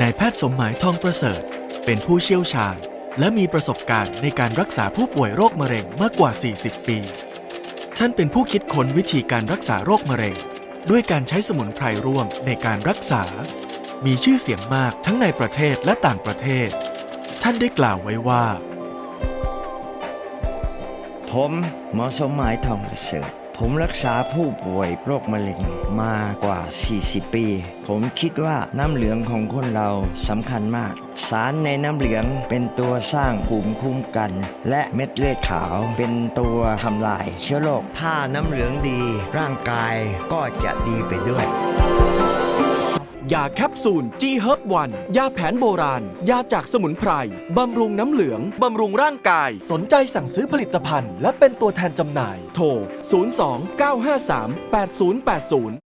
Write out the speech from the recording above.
นายแพทย์สมหมายทองประเสริฐ เป็นผู้เชี่ยวชาญ และมีประสบการณ์ในการรักษาผู้ป่วยโรคมะเร็งมากกว่า 40 ปี ท่านเป็นผู้คิดค้นวิธีการรักษาโรคมะเร็ง ด้วยการใช้สมุนไพรร่วมในการรักษา มีชื่อเสียงมากทั้งในประเทศและต่างประเทศ ท่านได้กล่าวไว้ว่า ผมหมอสมหมายทองประเสริฐ ผมรักษาผู้ป่วยโรคมะเร็งมากว่า 40 ปี ผมคิดว่าน้ำเหลืองของคนเราสำคัญมาก สารในน้ำเหลืองเป็นตัวสร้างภูมิคุ้มกัน และเม็ดเลือดขาวเป็นตัวทำลายเชื้อโรค ถ้าน้ำเหลืองดี ร่างกายก็จะดีไปด้วย ยาแคปซูล G Herb 1ยาแผนโบราณ ยาจากสมุนไพร บำรุงน้ำเหลือง บำรุงร่างกาย สนใจสั่งซื้อผลิตภัณฑ์ และเป็นตัวแทนจำหน่าย โทร 02 953 8080